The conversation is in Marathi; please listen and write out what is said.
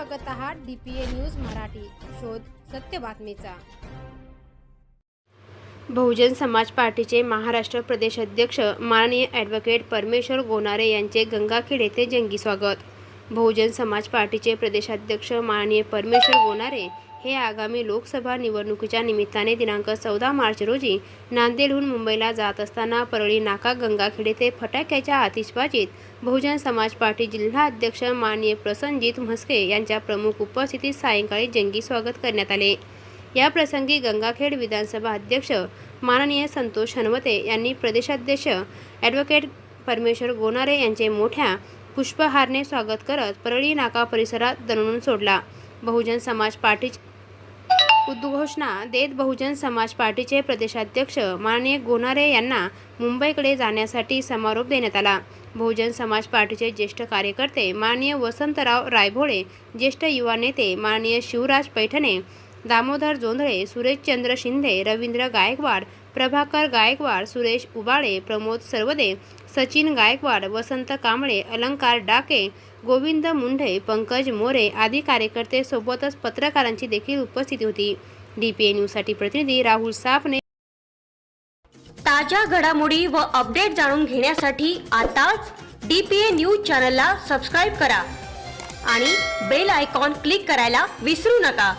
बघत आहात D P A news Marathi. शोध सत्य बातमीचा. बहुजन समाज पार्टीचे महाराष्ट्र प्रदेश अध्यक्ष माननीय ॲडव्होकेट परमेश्वर गोनारे यांचे गंगाखेड येथे जंगी स्वागत. बहुजन समाज पार्टीचे प्रदेशाध्यक्ष माननीय परमेश्वर गोनारे हे आगामी लोकसभा निवडणुकीच्या निमित्ताने दिनांक चौदा मार्च रोजी नांदेडहून मुंबईला जात असताना परळी नाका गंगाखेड येथे फटाक्याच्या आतिषबाजीत बहुजन समाज पार्टी जिल्हा अध्यक्ष माननीय प्रसन्नजित म्हस्के यांच्या प्रमुख उपस्थितीत सायंकाळी जंगी स्वागत करण्यात आले. या प्रसंगी गंगाखेड विधानसभा अध्यक्ष माननीय संतोष हनवते यांनी प्रदेशाध्यक्ष ॲडव्होकेट परमेश्वर गोनारे यांचे मोठ्या पुष्पहारने स्वागत करत परळी नाका परिसरात दणून सोडला. बहुजन समाज पार्टी उद्घोषणा देत बहुजन समाज पार्टीचे प्रदेशाध्यक्ष माननीय गोनारे यांना मुंबईकडे जाण्यासाठी समारोप देण्यात आला. बहुजन समाज पार्टीचे ज्येष्ठ कार्यकर्ते माननीय वसंतराव रायभोळे ज्येष्ठ युवा नेते माननीय शिवराज पैठणे दामोदर जोंधळे सुरेशचंद्र शिंदे रवींद्र गायकवाड प्रभाकर गायकवाड सुरेश उबाळे प्रमोद सर्वदे सचिन गायकवाड वसंत कांबळे अलंकार डाके गोविंद मुंढे पंकज मोरे आदी कार्यकर्ते सोबतच पत्रकारांची देखील उपस्थिती होती. डी पी न्यूजसाठी प्रतिनिधी राहुल सापने. ताज्या घडामोडी व अपडेट जाणून घेण्यासाठी आताच डी पी न्यूज चॅनलला सबस्क्राईब करा आणि बेल आयकॉन क्लिक करायला विसरू नका.